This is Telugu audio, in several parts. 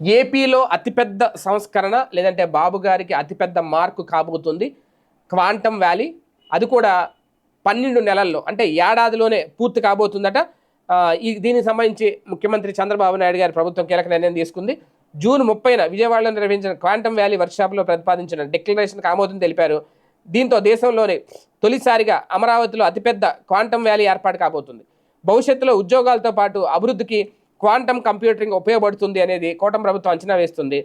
ఏపీలో అతిపెద్ద సంస్కరణ లేదంటే బాబు గారికి అతిపెద్ద మార్కు కాబోతుంది క్వాంటమ్ వ్యాలీ. అది కూడా పన్నెండు నెలల్లో అంటే ఏడాదిలోనే పూర్తి కాబోతుందట. ఈ దీనికి సంబంధించి ముఖ్యమంత్రి చంద్రబాబు నాయుడు గారి ప్రభుత్వం కీలక నిర్ణయం తీసుకుంది. జూన్ ముప్పైన విజయవాడలో నిర్వహించిన క్వాంటమ్ వ్యాలీ వర్క్షాప్లో ప్రతిపాదించిన డిక్లరేషన్కి ఆమోదం తెలిపారు. దీంతో దేశంలోనే తొలిసారిగా అమరావతిలో అతిపెద్ద క్వాంటమ్ వ్యాలీ ఏర్పాటు కాబోతుంది. భవిష్యత్తులో ఉద్యోగాలతో పాటు అభివృద్ధికి క్వాంటమ్ కంప్యూటరింగ్ ఉపయోగపడుతుంది అనేది కూటమి ప్రభుత్వం అంచనా వేస్తుంది.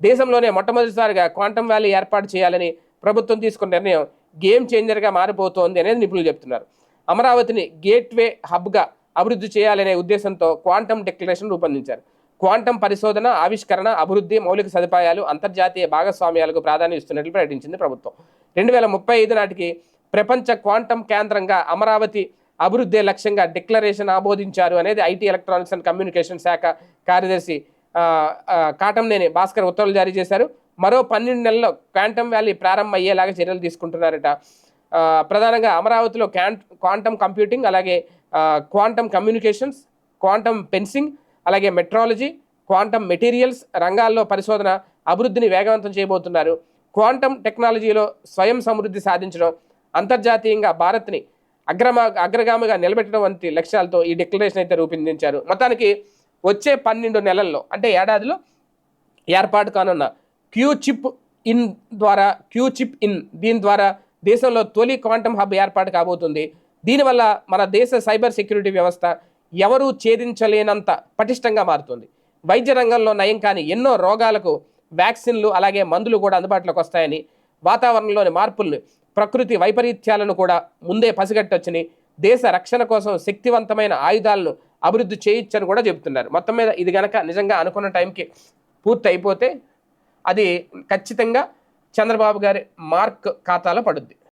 దేశంలోనే మొట్టమొదటిసారిగా క్వాంటమ్ వ్యాలీ ఏర్పాటు చేయాలని ప్రభుత్వం తీసుకున్న నిర్ణయం గేమ్ చేంజర్గా మారిపోతోంది అనేది నిపుణులు చెప్తున్నారు. అమరావతిని గేట్వే హబ్గా అభివృద్ధి చేయాలనే ఉద్దేశంతో క్వాంటమ్ డిక్లరేషన్ రూపొందించారు. క్వాంటమ్ పరిశోధన ఆవిష్కరణ అభివృద్ధి మౌలిక సదుపాయాలు అంతర్జాతీయ భాగస్వామ్యాలకు ప్రాధాన్యం ఇస్తున్నట్లు ప్రకటించింది ప్రభుత్వం. రెండు వేల ముప్పై ఐదు నాటికి ప్రపంచ క్వాంటమ్ కేంద్రంగా అమరావతి అభివృద్ధి లక్ష్యంగా డిక్లరేషన్ ఆమోదించారు అనేది ఐటీ ఎలక్ట్రానిక్స్ అండ్ కమ్యూనికేషన్ శాఖ కార్యదర్శి కాటంనేని భాస్కర్ ఉత్తర్వులు జారీ చేశారు. మరో పన్నెండు నెలల్లో క్వాంటమ్ వ్యాలీ ప్రారంభం అయ్యేలాగా చర్యలు తీసుకుంటున్నారట. ప్రధానంగా అమరావతిలో క్వాంట్ క్వాంటమ్ కంప్యూటింగ్ అలాగే క్వాంటమ్ కమ్యూనికేషన్స్ క్వాంటమ్ పెన్సింగ్ అలాగే మెట్రాలజీ క్వాంటమ్ మెటీరియల్స్ రంగాల్లో పరిశోధన అభివృద్ధిని వేగవంతం చేయబోతున్నారు. క్వాంటమ్ టెక్నాలజీలో స్వయం సమృద్ధి సాధించడం అంతర్జాతీయంగా భారత్ని అగ్రమా అగ్రగామిగా నిలబెట్టడం వంటి లక్ష్యాలతో ఈ డిక్లరేషన్ అయితే రూపొందించారు. మొత్తానికి వచ్చే పన్నెండు నెలల్లో అంటే ఏడాదిలో ఏర్పాటు కానున్న క్యూ చిప్ ఇన్ ద్వారా క్యూ చిప్ ఇన్ దీని ద్వారా దేశంలో తొలి క్వాంటమ్ హబ్ ఏర్పాటు కాబోతుంది. దీనివల్ల మన దేశ సైబర్ సెక్యూరిటీ వ్యవస్థ ఎవరూ ఛేదించలేనంత పటిష్టంగా మారుతుంది. వైద్య రంగంలో నయం కాని ఎన్నో రోగాలకు వ్యాక్సిన్లు అలాగే మందులు కూడా అందుబాటులోకి వస్తాయని వాతావరణంలోని మార్పుల్ని ప్రకృతి వైపరీత్యాలను కూడా ముందే పసిగట్టొచ్చని దేశ రక్షణ కోసం శక్తివంతమైన ఆయుధాలను అభివృద్ధి చేయొచ్చని కూడా చెబుతున్నారు. మొత్తం మీద ఇది గనక నిజంగా అనుకున్న టైంకి పూర్తి అయిపోతే అది ఖచ్చితంగా చంద్రబాబు గారి మార్క్ ఖాతాలో పడుద్ది.